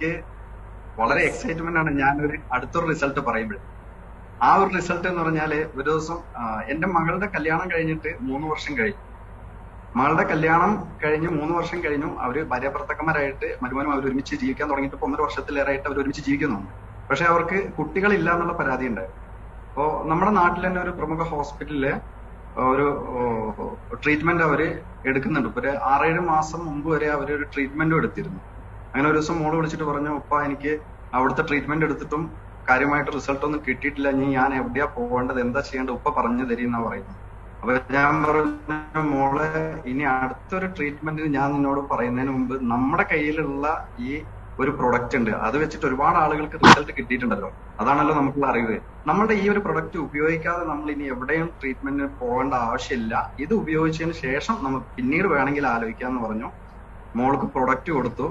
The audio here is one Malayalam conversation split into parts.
എനിക്ക് വളരെ എക്സൈറ്റ്മെന്റ് ആണ് ഒരു അടുത്തൊരു റിസൾട്ട് പറയുമ്പോൾ ആ ഒരു റിസൾട്ട് എന്ന് പറഞ്ഞാൽ ഒരു ദിവസം എന്റെ മകളുടെ കല്യാണം കഴിഞ്ഞിട്ട് മൂന്ന് വർഷം കഴിഞ്ഞു. മകളുടെ കല്യാണം കഴിഞ്ഞ് മൂന്ന് വർഷം കഴിഞ്ഞു. അവർ ഭാര്യാഭർത്തക്കന്മാരായിട്ട് മരുമോനും അവർ ഒരുമിച്ച് ജീവിക്കാൻ തുടങ്ങിയിട്ട് ഒന്നര വർഷത്തിലേറെയായിട്ട് അവർ ഒരുമിച്ച് ജീവിക്കുന്നുണ്ട്. പക്ഷെ അവർക്ക് കുട്ടികളില്ല എന്നുള്ള പരാതി ഉണ്ട് അപ്പോ നമ്മുടെ നാട്ടിൽ തന്നെ ഒരു പ്രമുഖ ഹോസ്പിറ്റലിൽ ഒരു ട്രീറ്റ്മെന്റ് അവർ എടുക്കുന്നുണ്ട്. ഒരു ആറേഴ് മാസം മുമ്പ് വരെ അവർ ഒരു ട്രീറ്റ്മെന്റും എടുത്തിരുന്നു. അങ്ങനെ ഒരു ദിവസം മോൾ വിളിച്ചിട്ട് പറഞ്ഞു ഉപ്പ എനിക്ക് അവിടുത്തെ ട്രീറ്റ്മെന്റ് എടുത്തിട്ടും കാര്യമായിട്ട് റിസൾട്ട് ഒന്നും കിട്ടിയിട്ടില്ല. ഇനി ഞാൻ എവിടെയാ പോകേണ്ടത്? എന്താ ചെയ്യേണ്ടത്? ഉപ്പ പറഞ്ഞു തരീന്നാ പറയുന്നത്. അപ്പൊ ഞാൻ പറഞ്ഞു മോളെ ഇനി അടുത്തൊരു ട്രീറ്റ്മെന്റിന് ഞാൻ നിന്നോട് പറയുന്നതിന് മുമ്പ് നമ്മുടെ കയ്യിലുള്ള ഈ ഒരു പ്രൊഡക്റ്റ് ഉണ്ട്. അത് വെച്ചിട്ട് ഒരുപാട് ആളുകൾക്ക് റിസൾട്ട് കിട്ടിയിട്ടുണ്ടല്ലോ. അതാണല്ലോ നമുക്കുള്ള അറിവ്. നമ്മുടെ ഈ ഒരു പ്രൊഡക്റ്റ് ഉപയോഗിക്കാതെ നമ്മൾ ഇനി എവിടെയും ട്രീറ്റ്മെന്റിന് പോകേണ്ട ആവശ്യമില്ല. ഇത് ഉപയോഗിച്ചതിന് ശേഷം നമുക്ക് പിന്നീട് വേണമെങ്കിൽ ആലോചിക്കാന്ന് പറഞ്ഞു. മോൾക്ക് പ്രൊഡക്റ്റ് കൊടുത്തു.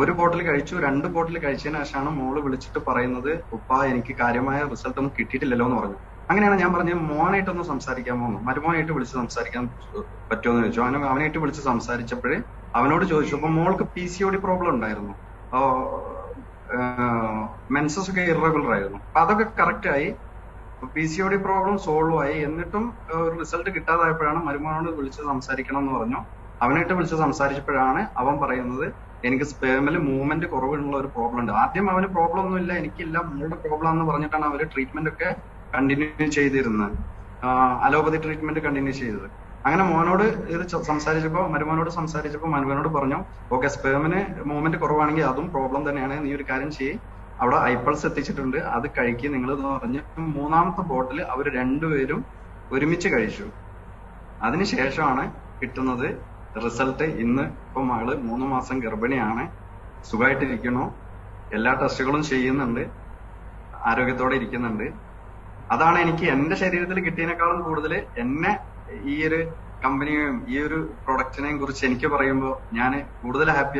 ഒരു ബോട്ടിൽ കഴിച്ചു രണ്ട് ബോട്ടിൽ കഴിച്ചതിന് ശേഷമാണ് മോൾ വിളിച്ചിട്ട് പറയുന്നത് ഉപ്പ എനിക്ക് കാര്യമായ റിസൾട്ട് ഒന്നും കിട്ടിയിട്ടില്ലല്ലോ എന്ന് പറഞ്ഞു. അങ്ങനെയാണ് ഞാൻ പറഞ്ഞത് മോനായിട്ടൊന്ന് സംസാരിക്കാമോ എന്ന്? മരുമോനായിട്ട് വിളിച്ച് സംസാരിക്കാൻ പറ്റുമോ എന്ന് ചോദിച്ചു. അവന് അവനായിട്ട് വിളിച്ച് സംസാരിച്ചപ്പോഴേ അവനോട് ചോദിച്ചു അപ്പൊ മോൾക്ക് P C O D problem ഉണ്ടായിരുന്നു. മെൻസസ് ഒക്കെ ഇറഗുലർ ആയിരുന്നു. അപ്പൊ അതൊക്കെ കറക്റ്റ് ആയി. P C O D problem solve ആയി. എന്നിട്ടും റിസൾട്ട് കിട്ടാതായപ്പോഴാണ് മരുമോനോട് വിളിച്ച് സംസാരിക്കണം എന്ന് പറഞ്ഞു. അവനായിട്ട് വിളിച്ച് സംസാരിച്ചപ്പോഴാണ് അവൻ പറയുന്നത് എനിക്ക് സ്പേമിൽ മൂവ്മെന്റ് കുറവുള്ള ഒരു പ്രോബ്ലം ഉണ്ട്. ആദ്യം അവന് പ്രോബ്ലം ഒന്നുമില്ല എനിക്കില്ല. മോളുടെ പ്രോബ്ലം എന്ന് പറഞ്ഞിട്ടാണ് അവർ ട്രീറ്റ്മെന്റ് ഒക്കെ കണ്ടിന്യൂ ചെയ്തിരുന്നത്. അലോപ്പതി ട്രീറ്റ്മെന്റ് കണ്ടിന്യൂ ചെയ്തത്. അങ്ങനെ മോനോട് ഇത് സംസാരിച്ചപ്പോ മരുമോനോട് സംസാരിച്ചപ്പോ മരുമോനോട് പറഞ്ഞു ഓക്കെ സ്പേമിന് മൂവ്മെന്റ് കുറവാണെങ്കിൽ അതും പ്രോബ്ലം തന്നെയാണ്. നീ ഒരു കാര്യം ചെയ്യ്. അവിടെ ഐപ്പൾസ് എത്തിച്ചിട്ടുണ്ട്. അത് കഴിക്കുക നിങ്ങൾ എന്ന് പറഞ്ഞ് മൂന്നാമത്തെ ബോട്ടിൽ അവർ രണ്ടുപേരും ഒരുമിച്ച് കഴിച്ചു. അതിനുശേഷമാണ് കിട്ടുന്നത് റിസൾട്ട് ഇന്ന് ഇപ്പൊ മകൾ മൂന്ന് മാസം ഗർഭിണിയാണ്. സുഖമായിട്ടിരിക്കണോ എല്ലാ ടെസ്റ്റുകളും ചെയ്യുന്നുണ്ട്. ആരോഗ്യത്തോടെ ഇരിക്കുന്നുണ്ട്. അതാണ് എനിക്ക് എന്റെ ശരീരത്തിൽ കിട്ടിയതിനേക്കാളും കൂടുതൽ എന്നെ ഈ ഒരു കമ്പനിയെയും ഈ ഒരു പ്രൊഡക്റ്റിനെയും കുറിച്ച് എനിക്ക് പറയുമ്പോൾ ഞാൻ കൂടുതൽ ഹാപ്പി